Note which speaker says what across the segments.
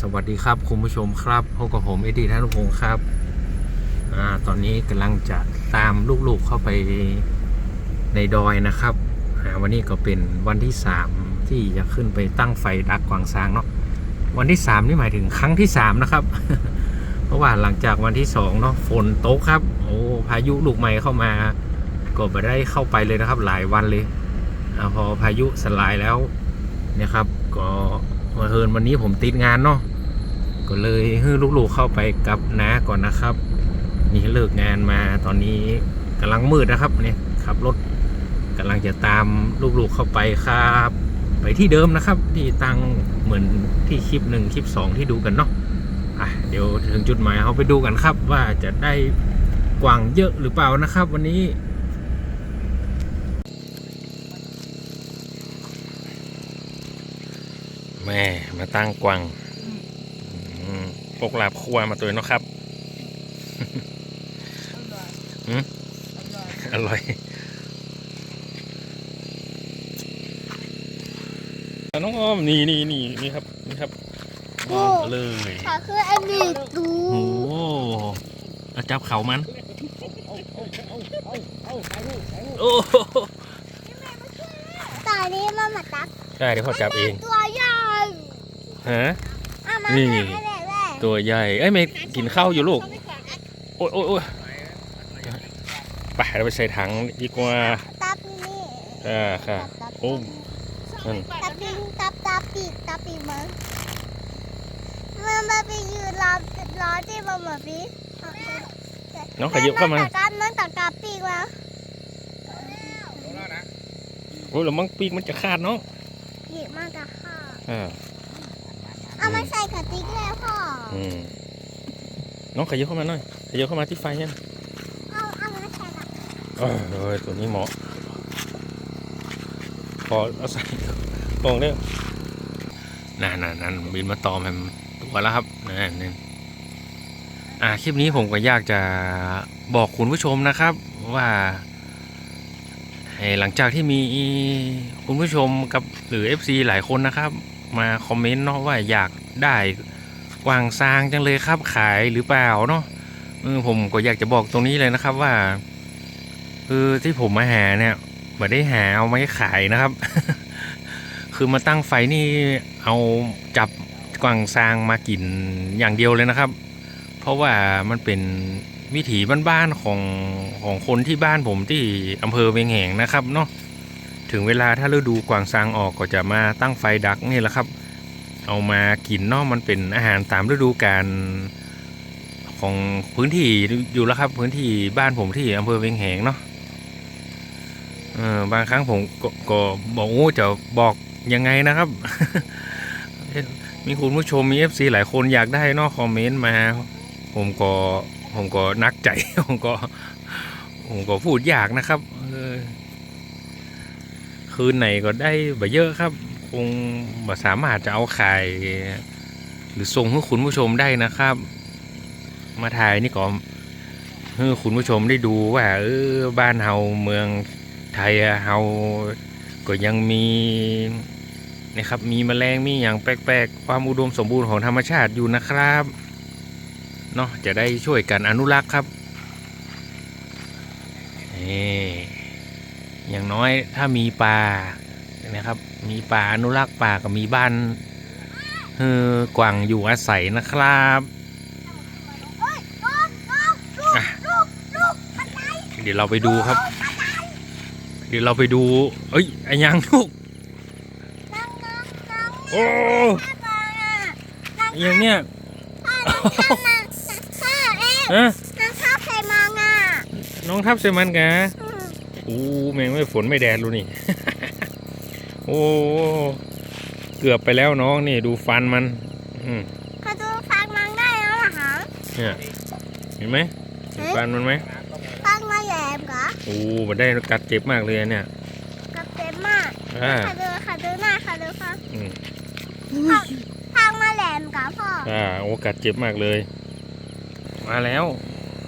Speaker 1: สวัสดีครับคุณผู้ชมครับพบกับผมเอดีท่านุพงศ์ครับอ่าตอนนี้กำลังจะตามลูกๆเข้าไปในดอยนะครับอ่าวันนี้ก็เป็นวันที่สามที่จะขึ้นไปตั้งไฟดักกวางซางเนาะวันที่สามนี่หมายถึงครั้งที่สามนะครับ เพราะว่าหลังจากวันที่สองเนาะฝนตกครับโอ้พายุลูกใหม่เข้ามา ก็ไม่ได้เข้าไปเลยนะครับ หลายวันเลยอพอพายุสลายแล้วเนี่ยครับ ก็ มาเฮินวันนี้ผมติดงานเนาะก็เลยให้ลูกๆเข้าไปกับน้าก่อนนะครับ นี่เลิกงานมาตอนนี้กำลังมืดนะครับเนี่ยขับรถกำลังจะตามลูกๆเข้าไปครับ ไปที่เดิมนะครับที่ตั้งเหมือนที่คลิปหนึ่งคลิปสองที่ดูกันเนาะอะเดี๋ยวถึงจุดหมายเขาไปดูกันครับ ว่าจะได้กวางเยอะหรือเปล่านะครับ วันนี้ แม่มาตั้งกวางอืมพวกลาบคั่วมาตัวเนาะครับหืมอร่อยน้องอ้อมนี่นี่นี่นี่ครับนี่ครับอ้อมเลย
Speaker 2: ขอคืออันนี้ตู
Speaker 1: โอ้โหเอาจับเขามันโอ้โห
Speaker 2: ตอนนี้มันมาตัก
Speaker 1: ได้เดี๋ยวพ่อจับเอง
Speaker 2: ตัวใหญ่
Speaker 1: ฮะ
Speaker 2: เอามา
Speaker 1: นี่
Speaker 2: แม่แม่แม่
Speaker 1: ตัวใหญ่เอ้ยไม่กินข้าวอยู่ลูก โอ้ยโอ้ยโอ้ยไปเราไปใส่ถังดีกว่า
Speaker 2: ตับนี่
Speaker 1: อ่าค่ะโอ้นั่น
Speaker 2: ตับปิงตับตับปีกตับปีกมันมันมาไปยืนรอรอที่มันมาปี
Speaker 1: น้องขยับเข้ามา
Speaker 2: ตักกับมันตักกับปีกมา
Speaker 1: โอ้ยแล้วมังปีกมันจะขาดเนาะ
Speaker 2: หยิบมากับข้าว
Speaker 1: อ่า
Speaker 2: เอามาใส่กระติกแล้วพ่อ
Speaker 1: อืมน้องขยับเข้ามาหน่อยขยับเข้ามาที่ไฟเนี่ย
Speaker 2: เอาเอามาใส่กับ
Speaker 1: โอ้ยโอ้ยตัวนี้เหมาะพอเอาใส่ตรงเด้อนั่นนั่นนั่นบินมาตอมให้มันตัวแล้วครับนั่นนี่อ่าคลิปนี้ผมก็อยากจะบอกคุณผู้ชมนะครับว่าให้หลังจากที่มีคุณผู้ชมกับหรือ FC หลายคนนะครับ มาคอมเมนต์เนาะว่าอยากได้กวางซางจังเลยครับขายหรือเปล่าเนาะผมก็อยากจะบอกตรงนี้เลยนะครับว่าคือที่ผมมาหาเนี่ยไม่ได้หาเอาไว้ขายนะครับ คือมาตั้งไฟนี่เอาจับกวางซางมากินอย่างเดียวเลยนะครับ เพราะว่ามันเป็นวิถีบ้านๆของของคนที่บ้านผมที่อำเภอเวียงแหงนะครับเนาะ ถึงเวลาถ้าฤดูกวางซางออกก็จะมาตั้งไฟดักนี่แหละครับ เอามากินเนาะมันเป็นอาหารตามฤดูกาลของพื้นที่อยู่แล้วครับ พื้นที่บ้านผมที่อำเภอเวียงแหงเนาะบางครั้งผมก็กบอกโอ้จะบอกยังไงนะครับ มีคุณผู้ชมมีเอฟซีหลายคนอยากได้เนอกคอมเมนต์มา ผมก็ผมก็นักใจ ผมก็ ผมก็พูดยากนะครับ คืนไหนก็ได้บ่เยอะครับ คงบ่สามารถจะเอาขายหรือส่งให้คุณผู้ชมได้นะครับ มาถ่ายนี่ก็ให้คุณผู้ชมได้ดูว่าเออบ้านเฮาเมืองไทยเฮาก็ยังมีนะครับมีแมลงมีอย่างแปลกๆ ความอุดมสมบูรณ์ของธรรมชาติอยู่นะครับเนาะจะได้ช่วยกันอนุรักษ์ครับนี่ อย่างน้อยถ้ามีป่านะครับ มีป่าอนุรักษ์ป่าก็มีบ้านเออกวางอยู่อาศัยนะครับ
Speaker 2: โอ้ยลูกลูกลูก
Speaker 1: อะ
Speaker 2: ลูกลูกมันไหน
Speaker 1: เดี๋ยวเราไปดูครับ เดี๋ยวเราไปดู เอ้ยไอ้ยังลูก
Speaker 2: นั่งนั่งนั่ง
Speaker 1: โอ้
Speaker 2: นั่งอะนั่ง
Speaker 1: ไอ้ยังเนี่ย
Speaker 2: พ่อนั่งข้างนั่งข้าเอ๊ะ
Speaker 1: ฮะ
Speaker 2: นั่งข้าใครมองอะ
Speaker 1: น้องทับเซมันกะ
Speaker 2: อืม
Speaker 1: อู้แมงไม่ฝนไม่แดดรู้นี่ โอ้เกือบไปแล้วน้องนี่ดูฟันมัน อืม
Speaker 2: เขาดูฟังมังได้แล้วเหรอคะ
Speaker 1: เนี่ยเห็นไหมเห็นฟันมันไหม
Speaker 2: ฟังมาแหลมเหรอ
Speaker 1: โอ้มันได้กัดเจ็บมากเลยอะเนี่ย
Speaker 2: กับเต็มมาก
Speaker 1: อ่า
Speaker 2: เขาดูเขาดูหน้าเขาดูค่ะ
Speaker 1: อืม
Speaker 2: ฟังมาแหลมกับพ่อ
Speaker 1: อ่าโอ้กัดเจ็บมากเลย มาแล้ว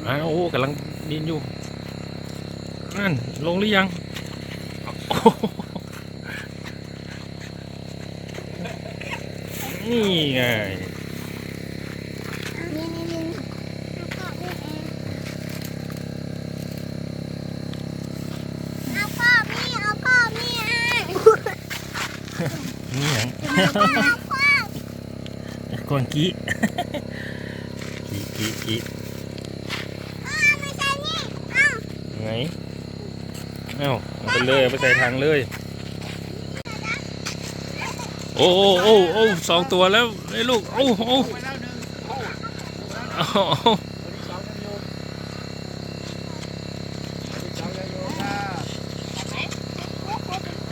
Speaker 1: อ่าโอ้กำลังดินอยู่ นั่นลงหรือยังนี่ไง
Speaker 2: นี่นี่นี่เอาพ่อมีอาพ่อมีอะ
Speaker 1: นี่หยัง
Speaker 2: เอาพ่อก
Speaker 1: วางกี้กี้กี้กี้
Speaker 2: อ่าไม่ใช่นี่เอา
Speaker 1: ไง เอ้าเอาไปเลยเอาไปใส่ถังเลย โอ้โอ้โอ้โอ้สองตัวแล้วไอ้ลูก โอ้โอ้เอาเอา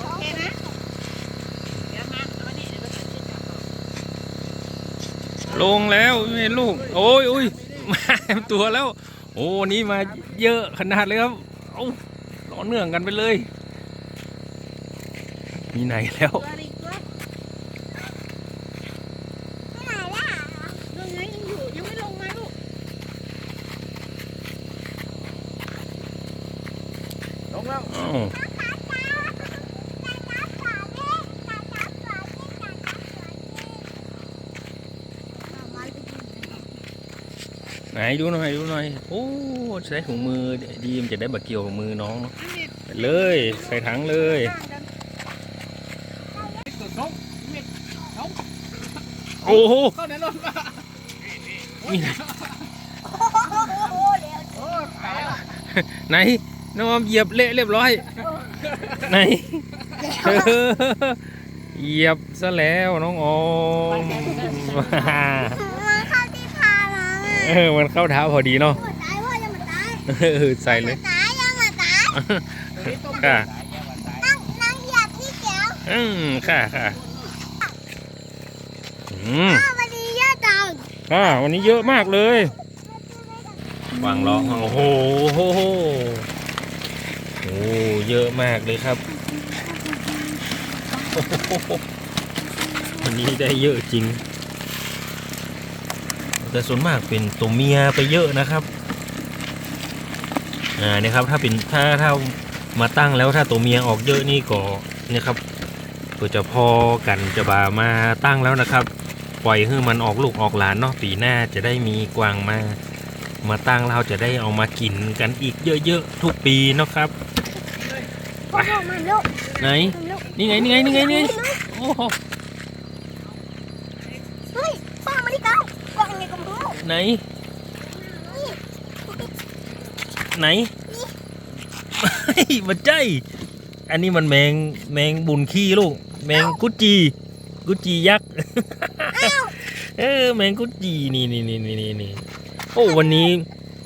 Speaker 3: โอเคนะเดี๋ยวมาเอามานี่เดี๋ยวเราจะจับต่อ
Speaker 1: ลงแล้วไอ้ลูก โอ้ยโอ้ยมาตัวแล้ว โอ้นี่มาเยอะขนาดเลยครับเอ้าร้อเนื่องกันไปเลย มีไหนแล้ว
Speaker 3: ตัว
Speaker 2: ไปไหนล่ะ
Speaker 3: ลงไงยังอยู่ยังไม่ลงมาลูก
Speaker 4: ลงแล้ว
Speaker 1: อ้าว ไหนดูหน่อยดูหน่อย โอ้ใช้ถุงมือดีมนจะได้บะเกี่ยวมือน้องเนาะเลยใส่ถังเลยโอ้โห
Speaker 4: เข้าในรถมา
Speaker 1: นี่ไหนะไหนน้องเหยียบเละเรียบร้อยไหนเหยียบซะแล้วน้องอม
Speaker 2: มันเข้าที่ทางแล้ว
Speaker 1: เออมันเข้าเท้าพอดีเนาะ
Speaker 2: อะตายพ่อยังมาตาย
Speaker 1: เออใส่เลย
Speaker 2: ตายยังมาตาย
Speaker 4: ตัวนี้ต้ม
Speaker 1: ค่ะ
Speaker 2: นั่งนั่งเหยียบที่แก้ว
Speaker 1: อืมค่ะค่ะอืม
Speaker 2: อ้าววันนี้เยอะจัง
Speaker 1: อ่าวันนี้เยอะมากเลยวางล้อโอ้โหโอ้โหโอ้เยอะมากเลยครับโอ้โหวันนี้ได้เยอะจริง แต่ส่วนมากเป็นตัวเมียไปเยอะนะครับอ่าเนี่ยครับถ้าเป็นถ้าถ้ามาตั้งแล้วถ้าตัวเมียออกเยอะนี่ก็เนี่ยครับก็จะพอกันจะบามาตั้งแล้วนะครับ ปล่อยให้มันออกลูกออกหลานเนาะปีหน้าจะได้มีกวางมา มาตั้งเราจะได้เอามากินกันอีกเยอะๆทุกปีเนาะครับ
Speaker 2: พ่อพ่อมันลูก
Speaker 1: ไหน
Speaker 2: มันลูก
Speaker 1: นี่ไงนี่ไงนี่ไงนี่ไงโอ้โห
Speaker 2: เฮ้ยพ่อมาที่เก้าว่าไงกับพ่อ
Speaker 1: ไหน ไหนเฮ้ยมันใจ อันนี้มันแมงแมงบุญขี้ลูก แมงกุดจี กุดจียักษ์เออแมงกุดจีนี่นี่นี่นี่นี่นี่โอ้วันนี้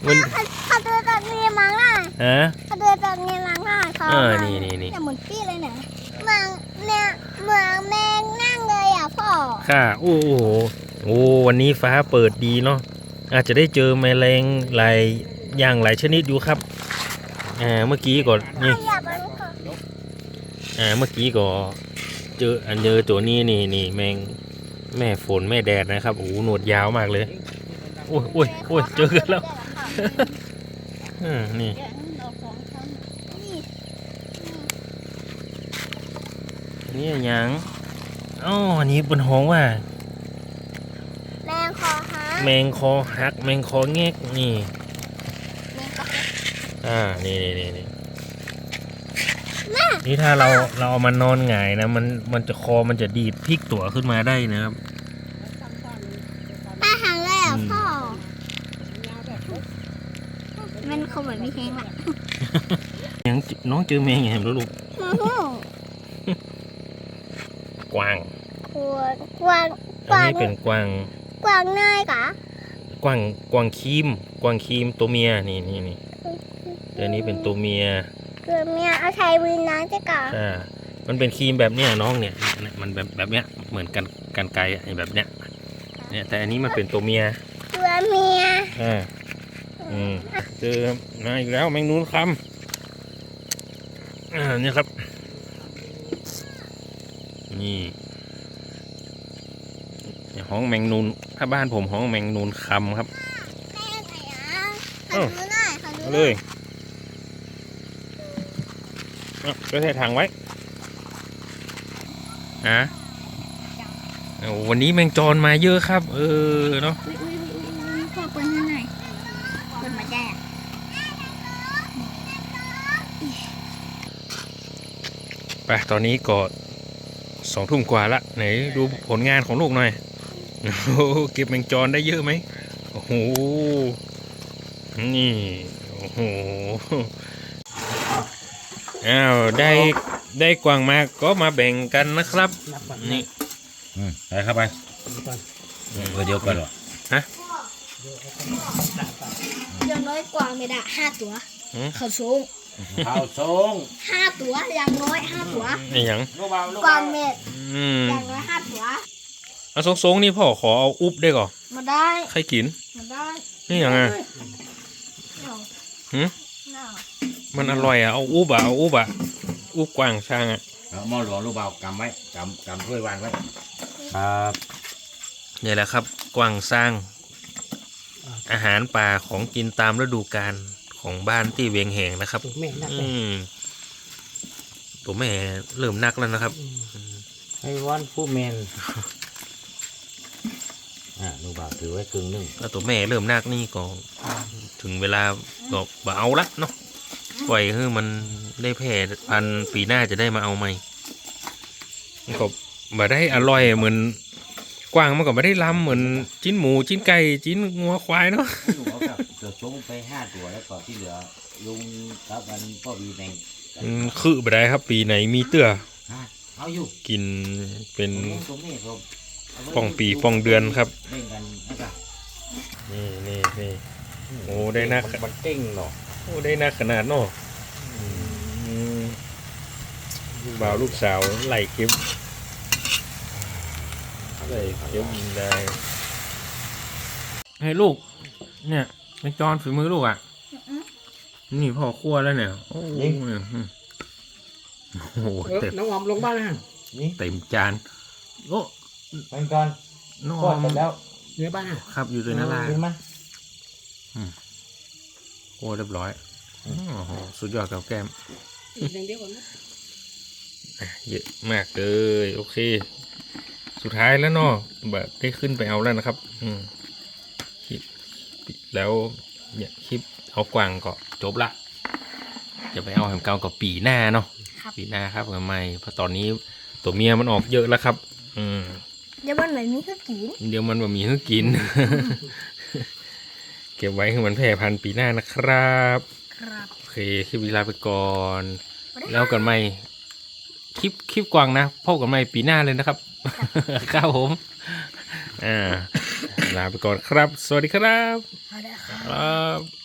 Speaker 1: วัน
Speaker 2: เขาเขาเดินแบบนี้มั้งอะ
Speaker 1: ฮะ
Speaker 2: เขาเดินแบบนี้มั้งอะเขา
Speaker 1: เออนี่นี่นี่
Speaker 2: เนี่ยเหมือนปี้เลยเนี่ยเหมือนเนี่ยเหมือนแมงนั่งเลยอะพ่อ
Speaker 1: ค่ะโอ้โหโอ้วันนี้ฟ้าเปิดดีเนาะ อาจจะได้เจอแมลงหลายอย่างหลายชนิดอยู่ครับอ่าเมื่อกี้ก็นี่
Speaker 2: อย่าไปลูกค่ะ
Speaker 1: อ่าเมื่อกี้ก็เจออันเจอตัวนี้นี่นี่แมงแม่ฝนแม่แดดนะครับโอ้โหหนวดยาวมากเลยโอ้ยโอ้ยโอ้ยเจอกันแล้วนี่
Speaker 3: นี่นี่
Speaker 1: ยังอ๋ออันนี้บนห้องว่า แมงคอหัก แมงคอแงกนี่
Speaker 2: แมงคอฮะ
Speaker 1: อ่านี่นี่นี่นี่นี่ถ้าเราเราเอามานอนหงายนะ มันมันจะคอมันจะดีดพลิกตัวขึ้นมาได้นะครับ
Speaker 2: ตาหันเลยอะ
Speaker 1: อืม
Speaker 2: พ่อ
Speaker 3: ยาวแบบนี้
Speaker 2: มันคงเหมือนมีแห้งละ
Speaker 1: ยังน้องเจอแมงอย่างไรไม่รู้ลูก
Speaker 2: โอ้โห
Speaker 1: กวาง
Speaker 2: กวางกวางก
Speaker 1: อัน
Speaker 2: วาง
Speaker 1: นี้เป็นกวาง
Speaker 2: กวางเนยกะ
Speaker 1: กวางกวางครีมกวางครีมตัวเมียนี่นี่นี่ตัวนี้เป็นตัวเมีย
Speaker 2: คือเมียเอาใช้วินน้ำจะกะ
Speaker 1: อ่ามันเป็นครีมแบบเนี้ยน้องเนี่ยเนี่ยมันแบบแบบเนี้ยเหมือนกันกันไกลอะไอ้แบบเนี้ยเนี่ยแต่อันนี้มันเป็นตัวเมีย
Speaker 2: ตัวเมีย
Speaker 1: อ่าอืมเจอมาอีกแล้วแมงนูนคำอ่าเนี่ยครับ นี่เนี่ย ห้องแมงนูนถ้าบ้านผมห้องแมงนูนคำครับ
Speaker 2: แม่ไหนอะข
Speaker 1: เอ้า
Speaker 2: อดูหน่อยขอดู
Speaker 1: เอา
Speaker 2: ห
Speaker 1: เล
Speaker 2: น่อย
Speaker 1: ยเอาไปใส่ถังไว้อะโอ้วันนี้แมงจรมาเยอะครับ เออเนาะ
Speaker 2: อุ้ยอุ้ยอุ้ยอุ้ยพ่อเปิดให้หน่อยเปิดมาแจ้ง
Speaker 1: ไปตอนนี้ก็สองทุ่มกว่าละไหนดูผลงานของลูกหน่อย โอ้โหเก็บแมงจรได้เยอะไหมโอ้โหนี่โอ้โหอ้าวได้ได้กวางมาก็มาแบ่งกันนะครับ
Speaker 4: นับก่อน
Speaker 1: นี่
Speaker 5: อืมไปเข้าไป
Speaker 4: ก่อน
Speaker 5: เออเดี๋ยวก่อนเหรอ
Speaker 2: อย่างน้อยกว่าไม่ได้ห้าตัว
Speaker 1: หืม
Speaker 2: เขาสูง
Speaker 5: ข้าวทรง
Speaker 2: ห้าตัวอย่างน้อยห้าตัว
Speaker 1: ไอ้หยัง
Speaker 5: ลูกเบาลูก
Speaker 2: กว่า
Speaker 5: เบา
Speaker 2: เม็ด
Speaker 1: อืม
Speaker 2: อย่างน้อยห้าตัว
Speaker 1: เอาทรงๆนี่พ่อขอเอาอุบได้ก่อน
Speaker 2: มาได้
Speaker 1: ใครกิน
Speaker 2: มาได้
Speaker 1: นี่หยังอะ
Speaker 2: เนาะ
Speaker 1: หืม
Speaker 2: เนาะ
Speaker 1: มันอร่อยอะเอาอุบอะเอาอุบอะอุบกวางช่างอะ
Speaker 5: เอาหม้อหลวงลูกเบากำไว้กำกำถ้วยวางไว้ครับ
Speaker 1: นี่แหละครับกวางสร้าง อาหารป่าของกินตามฤดูกาลของบ้านที่เวียงแหงนะครับ
Speaker 4: ตัวแม่นับ
Speaker 1: อื
Speaker 4: เลย
Speaker 1: มตัวแม่เริ่มนักแล้วนะครับ
Speaker 5: ให้วันผู้เมนอ่าลูกเบา ถือไว้ครึ่งหนึง
Speaker 1: ถ้าตัวแม่เริ่มนักนี่ก็ถึงเวลาก็บ่เอาละเนาะปล่อยให้มันได้แพร่พันธุ์ปีหน้าจะได้มาเอาใหม่มันก็บ่ได้อร่อยเหมือนกวางมันก็ไม่ได้ล้ำเหมือนจิ้นหมูจิ้นไก่จิ้นงัวควายเนาะ
Speaker 5: ลูกเบากับเกือบชงไปห้าตัวแล้วก็ที่เหลือลุงกับมันพ่อวีแบ่งกัน
Speaker 1: อืมคือบ่ได้ครับ ปีไหนมีเตื้อ
Speaker 5: อะเอาอยู่
Speaker 1: กินเป็น
Speaker 5: ตรงนี้ผมเอาไว้
Speaker 1: ป่องปีป่องเดือนครับ
Speaker 5: เล่นกันนะครับ
Speaker 1: นี่นี่นี่โอ้ได้นัก
Speaker 5: มันมันเต้งเนาะ
Speaker 1: โอ้ได้นักขนาดเนาะอืมลูกบ่าวลูกสาวไหลเก็บไหลเก็บได้ให้ลูก เนี่ยเป็นจอนฝีมือลูกอะนี่พ่อครัวแล้วเนี่ย โอ้โหเนี่ยอืมโอ้โห
Speaker 4: เออ
Speaker 1: เต็ม
Speaker 4: น้องออมลงบ้านแล้ว
Speaker 5: นี่
Speaker 1: เต็มจานโอ้
Speaker 5: มันก่อน
Speaker 1: น้อง
Speaker 5: ทอดเสร็จแล้ว
Speaker 4: เนื้อบ้าน
Speaker 1: ครับอยู่ตัวนั่นล่ะ
Speaker 5: ขึ้นมา
Speaker 1: โอ้เรียบร้อยโอ้โหสุดยอดกับแก้ม
Speaker 4: อีกอย่างเดียวก่อนนะ
Speaker 1: เยอะมากเลย โอเค สุดท้ายแล้วเนาะแบบได้ขึ้นไปเอาแล้วนะครับ อืมคลิปแล้วเนี่ยคลิปเอากวางก็จบละ จะไปเอาแฮมเกากับปีหน้าเนาะปีหน้าครับทำไมเพราะตอนนี้ตัวเมียมันออกเยอะแล้วครับ อืม
Speaker 2: เดี๋ยววันไหนมีข้าวกิน
Speaker 1: เดี๋ยวมันบ่มีให้กิน เก็บไว้ให้มันแพร่พันธุ์ปีหน้านะครับ
Speaker 2: ครับ
Speaker 1: โอเคคลิปนี้ลาไปก่อน แล้วกันใหม่คลิปคลิปกวางนะพบกันใหม่ปีหน้าเลยนะครับ ครับผมอ่าลาไปก่อนครับ สวัสดีครับ
Speaker 2: เอาได้ค่ะ
Speaker 1: ครับ